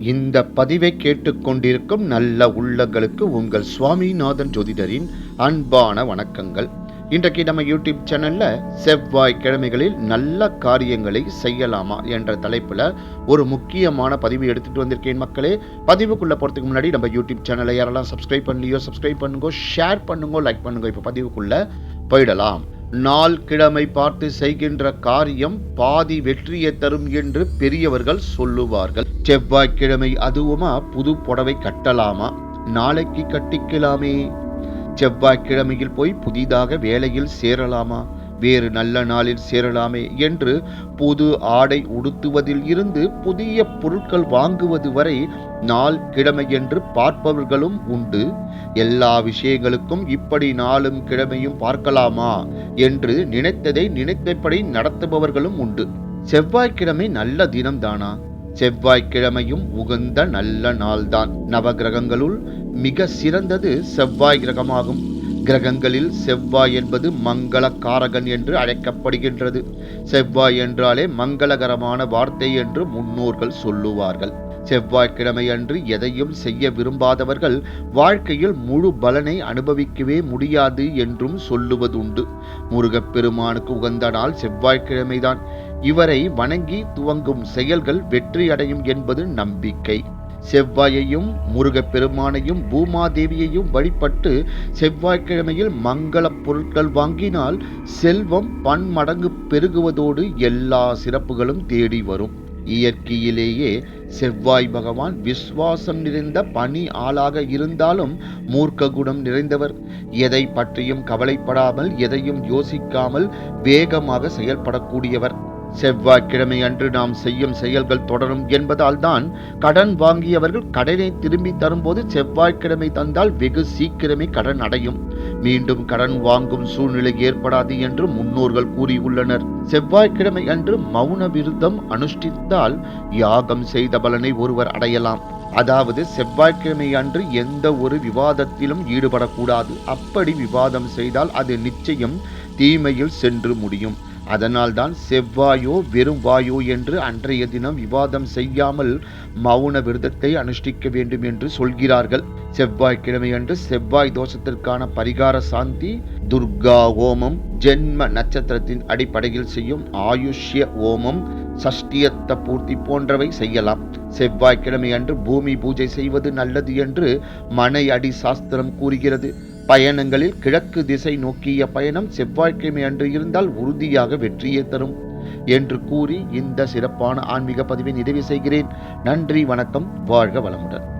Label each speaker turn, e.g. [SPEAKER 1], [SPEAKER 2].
[SPEAKER 1] இந்த பதிவை கேட்டுக்கொண்டிருக்கும் நல்ல உள்ளங்களுக்கு உங்கள் சுவாமிநாதன் ஜோதிடரின் அன்பான வணக்கங்கள். இன்றைக்கு நம்ம யூடியூப் சேனல்ல செவ்வாய் கிழமைகளில் நல்ல காரியங்களை செய்யலாமா என்ற தலைப்புல ஒரு முக்கியமான பதிவு எடுத்துட்டு வந்திருக்கேன் மக்களே. பதிவுக்குள்ள போறதுக்கு முன்னாடி நம்ம யூடியூப் சேனலை யாரெல்லாம் சப்ஸ்கிரைப் பண்ணலையோ சப்ஸ்கிரைப் பண்ணுங்க ஷேர் பண்ணுங்க லைக் பண்ணுங்க இப்போ பதிவுக்குள்ள போயிடலாம். நாள் கிழமை பார்த்து செய்கின்ற காரியம் பாதி வெற்றியை தரும் என்று பெரியவர்கள் சொல்லுவார்கள். செவ்வாய்க்கிழமை அதுவுமா? புது புடவை கட்டலாமா? நாளைக்கு கட்டிக்கலாமே. செவ்வாய்க்கிழமையில் போய் புதிதாக வேலையில் சேரலாமா? வேறு நல்ல நாளில் சேரலாமே என்று புது ஆடை உடுத்துவதில் இருந்து புதிய பொருட்கள் வாங்குவது வரை நாள் கிழமை என்று பார்ப்பவர்களும் உண்டு. எல்லா விஷயங்களுக்கும் இப்படி நாளும் கிழமையும் பார்க்கலாமா என்று நினைத்ததை நினைத்தபடி நடத்துபவர்களும் உண்டு. செவ்வாய்க்கிழமை நல்ல தினம்தானா? செவ்வாய்க்கிழமையும் உகந்த நல்ல நாள்தான். நவகிரகங்களுள் மிக சிறந்தது செவ்வாய் கிரகமாகும். கிரகங்களில் செவ்வாய் என்பது மங்களக்காரகன் என்று அழைக்கப்படுகின்றது. செவ்வாய் என்றாலே மங்களகரமான வார்த்தை என்று முன்னோர்கள் சொல்லுவார்கள். செவ்வாய்க்கிழமையன்று எதையும் செய்ய விரும்பாதவர்கள் வாழ்க்கையில் முழு பலனை அனுபவிக்கவே முடியாது என்றும் சொல்லுவதுண்டு. முருகப்பெருமானுக்கு உகந்த நாள் செவ்வாய்க்கிழமைதான். இவரை வணங்கி துவங்கும் செயல்கள் வெற்றியடையும் என்பது நம்பிக்கை. செவ்வாயையும் முருகப் பெருமானையும் பூமாதேவியையும் வழிபட்டு செவ்வாய்க்கிழமையில் மங்கள பொருட்கள் வாங்கினால் செல்வம் பன்மடங்கு பெருகுவதோடு எல்லா சிறப்புகளும் தேடி வரும். இயற்கையிலேயே செவ்வாய் பகவான் விஸ்வாசம் நிறைந்த பணி ஆளாக இருந்தாலும் மூர்க்க குணம் நிறைந்தவர். எதை பற்றியும் கவலைப்படாமல் எதையும் யோசிக்காமல் வேகமாக செயல்படக்கூடியவர். செவ்வாய்க்கிழமை அன்று நாம் செய்யும் செயல்கள் தொடரும் என்பதால் தான் கடன் வாங்கியவர்கள் கடனை திரும்பி தரும்போது செவ்வாய்க்கிழமை தந்தால் வெகு சீக்கிரமே கடன் அடையும். மீண்டும் கடன் வாங்கும் சூழ்நிலை ஏற்படாது என்று முன்னோர்கள் கூறியுள்ளனர். செவ்வாய்க்கிழமை அன்று மௌன விருத்தம் அனுஷ்டித்தால் யாகம் செய்த பலனை ஒருவர் அடையலாம். அதாவது செவ்வாய்க்கிழமை அன்று எந்த ஒரு விவாதத்திலும் ஈடுபடக்கூடாது. அப்படி விவாதம் செய்தால் அது நிச்சயம் தீமையில் சென்று முடியும். அதனால்தான் செவ்வாயோ வெறும் வாயோ என்று அன்றைய தினம் விவாதம் செய்யாமல் மௌன விரதத்தை அனுஷ்டிக்க வேண்டும் என்று சொல்கிறார்கள். செவ்வாய்க்கிழமை அன்று செவ்வாய் தோஷத்திற்கான பரிகார சாந்தி துர்கா ஓமம் ஜென்ம நட்சத்திரத்தின் அடிப்படையில் செய்யும் ஆயுஷ்ய ஓமம் சஷ்டியத்த பூர்த்தி போன்றவை செய்யலாம். செவ்வாய்க்கிழமை அன்று பூமி பூஜை செய்வது நல்லது என்று மனை அடி சாஸ்திரம் கூறுகிறது. பயணங்களில் கிழக்கு திசை நோக்கிய பயணம் செவ்வாய்க்கிழமை அன்று இருந்தால் உறுதியாக வெற்றியை தரும் என்று கூறி இந்த சிறப்பான ஆன்மீக பதிவை நிறைவு செய்கிறேன். நன்றி வணக்கம் வாழ்க வளமுடன்.